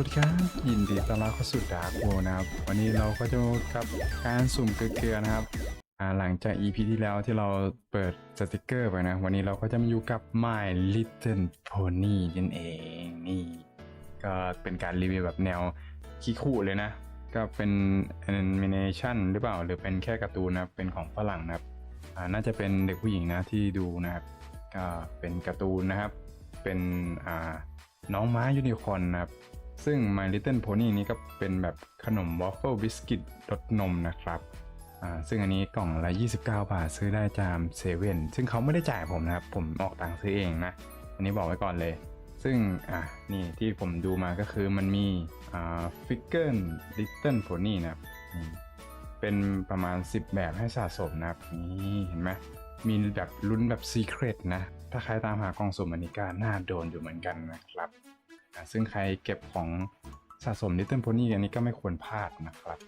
วัสดีครับยินดีต้อนรับเข้าสู่ดาร์กโวนะครับ วันนี้เราก็จะมากับการสุ่มเกลือนะครับหลังจาก EP ที่แล้วที่เราเปิดสติกเกอร์ไปนะ วันนี้เราก็จะมาอยู่กับ My Little Pony นั่นเองนี่ ก็เป็นการรีวิวแบบแนวคิคู่เลยนะ ก็เป็นแอนิเมชันหรือเปล่า หรือเป็นแค่การ์ตูนนะเป็นของฝรั่งนะครับน่าจะเป็นเด็กผู้หญิงนะที่ดูนะครับ ก็เป็นการ์ตูนนะครับ เป็นน้องม้ายูนิคอร์นนะครับ ซึ่ง My Little Pony นี้ก็เป็นแบบขนมวอฟเฟิลบิสกิตรสนมนะครับซึ่งอันนี้กล่องละ 29 บาทซื้อได้จามเซเว่นซึ่งเขาไม่ได้จ่ายผมนะครับ ผมออกตังค์ซื้อเองนะ อันนี้บอกไว้ก่อนเลย ซึ่งอะนี่ที่ผมดูมาก็คือมันมีอ่าฟิกเกิล Little Pony นะครับนี่เป็นประมาณ 10 แบบให้สะสมนะครับ นี่เห็นไหมมีแบบลุ้นแบบซีเครตนะ ถ้าใครตามหากล่องสุ่มอันนี้ก็น่าโดนอยู่เหมือนกันนะครับ ซึ่งใครเก็บของสะสม Little Pony อันนี้ก็ไม่ควรพลาดนะครับ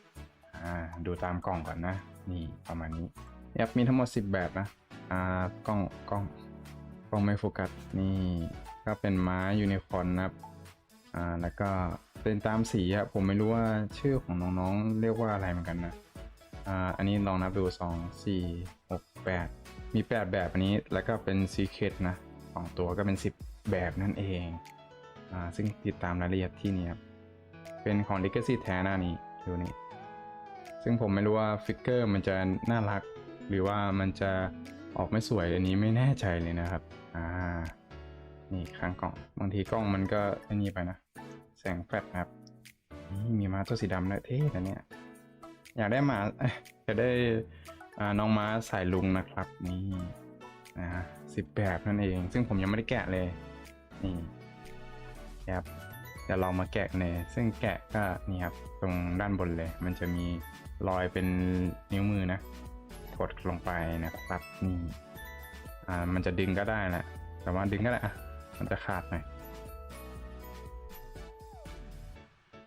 ดูตามกล่องก่อนนะ นี่ประมาณนี้แอปมีทั้งหมด 10 แบบนะอ่ากล้องกล้องกล้องไม่โฟกัสนี่ก็เป็นม้ายูนิคอร์นนะครับอ่าแล้วก็เป็นตามสีอะผมไม่รู้ว่าชื่อของน้องๆเรียกว่าอะไรเหมือนกันนะอ่าอันนี้ลองนับดู2 4 6 8 มี 8 แบบอันนี้แล้วก็เป็น Secret นะสองตัวก็เป็น 10 แบบนั่นเอง ซึ่งติดตามรายละเอียดที่นี่ครับ เป็นของ Legacy แท้หน้านี้ดูนี่ซึ่งผมไม่รู้ว่าฟิกเกอร์มันจะน่ารัก หรือว่ามันจะออกไม่สวยอันนี้ไม่แน่ใจเลยนะครับอ่านี่ข้างกล่องบางทีกล้องมันก็ไอ้นี่ไปนะ แสงแฟลชครับนี่มีม้าตัวสีดำด้วยเท่แต่เนี้ยอยากได้หมาเอ้ยากได้อ่าน้องม้าสายลุงนะครับนี่นะฮะสิบแบบนั่นเอง ซึ่งผมยังไม่ได้แกะเลยนี่ ครับเดี๋ยวเรามาแกะเนยซึ่งแกะก็นี่ครับตรงด้านบนเลย มันจะมีรอยเป็นนิ้วมือนะ กดลงไปนะครับนี่อ่ามันจะดึงก็ได้แหละแต่ว่าดึงก็ได้อะมันจะขาดหน่อย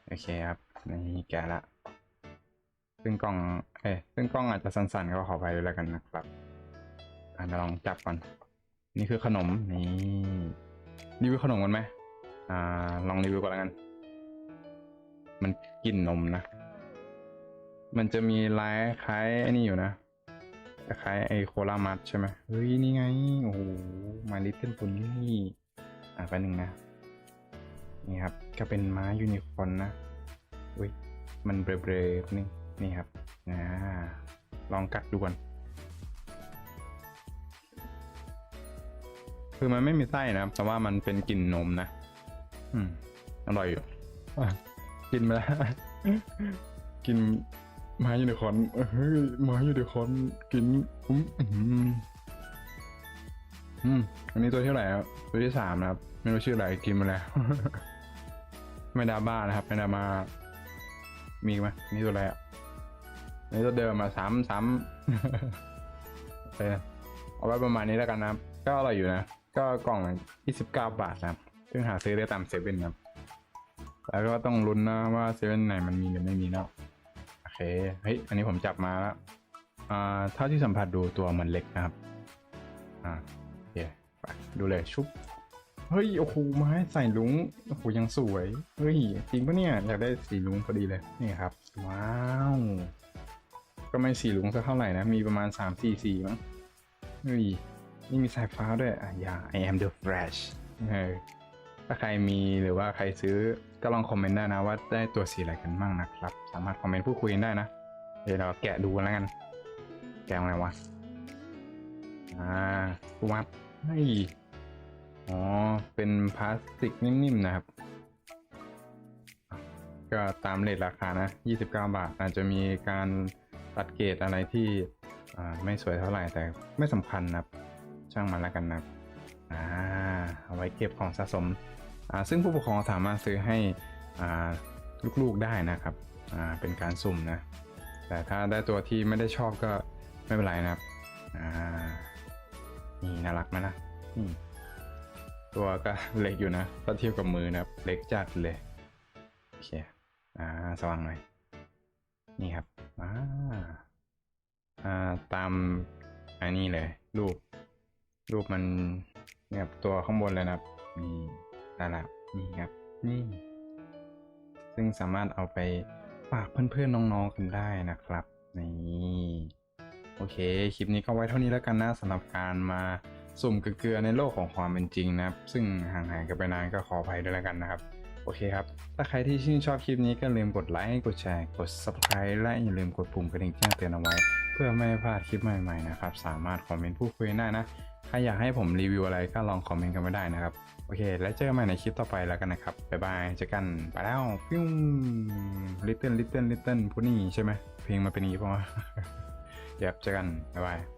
โอเคครับนี่แกะละ ซึ่งกล้องเอ้ซึ่งกล้องอาจจะสั่นๆ ก็ขอไปด้วยแล้วกันนะครับอ่าเดี๋ยวลองจับก่อน นี่คือขนมนี่รีวิวขนมกันไหม อ่าลองรีวิวก่อนแล้วกัน มันกลิ่นนมนะ มันจะมีลายคล้ายไอ้นี่อยู่นะคล้ายไอโคลามัสใช่ไหมเฮ้ยนี่ไง โอ้โหมาลิตเติ้ลปุนนี่อะไปหนึ่งนะ นี่ครับ ก็เป็นม้ายูนิคอร์นนะเฮ้ยมันเบลอๆนี่นี่ครับอ่าลองกัดดูก่อนคือมันไม่มีไส้นะครับ แต่ว่ามันเป็นกลิ่นนมนะ อืม อร่อยอยู่อะกินไปแล้วกินม้ายูนิคอร์นเฮ้ยม้ายูนิคอร์นกินอืมอืมอืมอันนี้ตัวที่เท่าไหร่ครับตัวที่สามนะครับ ไม่รู้ชื่ออะไรกินมาแล้วไม่ดาบ้านะครับไม่ดามา มีอีกไหมอันนี่ตัวอะไรอะอันนี่ตัวเดิมอะสามสามโอเคเอาไว้ประมาณนี้แล้วกันนะครับ ก็อร่อยอยู่นะ ก็กล่องยี่สิบเก้าบาทนะครับ ซึ่งหาซื้อได้ตามเซเว่นครับ แล้วก็ต้องลุ้นนะว่าเซเว่นไหนมันมีหรือไม่มีเนาะโอเค เฮ้ย อันนี้ผมจับมาแล้วอ่าเท่าที่สัมผัสดูตัวมันเล็กนะครับ อ่าโอเคไปดูเลยชุบ เฮ้ย โอ้โหไม้ใส่ลุงโอ้โหยังสวย เฮ้ย จริงปะเนี่ย อยากได้สีลุงพอดีเลย นี่ครับ ว้าว ก็ไม่สีลุงสักเท่าไหร่นะ มีประมาณสามสี่สีมั้ง เฮ้ย นี่มีสายฟ้าด้วยอะอย่า I am the Flash เออ ถ้าใครมีหรือว่าใครซื้อก็ลองคอมเมนต์ได้นะว่าได้ตัวสีอะไรกันบ้างนะครับ สามารถคอมเมนต์พูดคุยกันได้นะ เดี๋ยวเราแกะดูแล้วกัน แกะอะไรวะ อ่าปูมัดเฮ้ยอ๋อ เป็นพลาสติกนิ่มๆนะครับ ก็ตามเลทราคานะ 29 บาท อาจจะมีการตัดเกรดอะไรที่ไม่สวยเท่าไหร่แต่ไม่สำคัญนะครับ ช่างมันแล้วกันนะครับ อ่าเอาไว้เก็บของสะสมอ่าซึ่งผู้ปกครองสามารถซื้อให้อ่าลูกๆได้นะครับอ่าเป็นการสุ่มนะ แต่ถ้าได้ตัวที่ไม่ได้ชอบก็ไม่เป็นไรนะครับอ่านี่น่ารักไหมนะนี่ตัวก็เล็กอยู่นะถ้าเทียบกับมือนะครับเล็กจัดเลยโอเคอ่าสว่างหน่อยนี่ครับอ่าอ่าตามอันนี้เลยรูป รูปมันเนี่ยครับตัวข้างบนเลยนะครับนี่นั่นแหละนี่ครับ นี่ ซึ่งสามารถเอาไปฝากเพื่อนๆน้องๆกันได้นะครับนี่โอเค คลิปนี้ก็ไว้เท่านี้แล้วกันนะสำหรับการมาสุ่มเกลือในโลกของความเป็นจริงนะครับ ซึ่งห่างหายกันไปนานก็ขออภัยด้วยแล้วกันนะครับ โอเคครับ ถ้าใครที่ชื่นชอบคลิปนี้ก็อย่าลืมกดไลค์ กดแชร์ กด subscribe และอย่าลืมกดปุ่มกระดิ่งแจ้งเตือนเอาไว้ เพื่อไม่ให้พลาดคลิปใหม่ๆนะครับ สามารถคอมเมนต์พูดคุยได้นะ ใครอยากให้ผมรีวิวอะไรก็ลองคอมเมนต์กันมาได้นะครับ โอเค แล้วเจอกันใหม่ในคลิปต่อไปแล้วกันนะครับบ๊ายบายเจอกันไปแล้วฟิว little little little พูดนี่ใช่ไหมเพลงมาเป็นอย่างนี้ป่าวะเดี๋ยวเจอกันบ๊ายบาย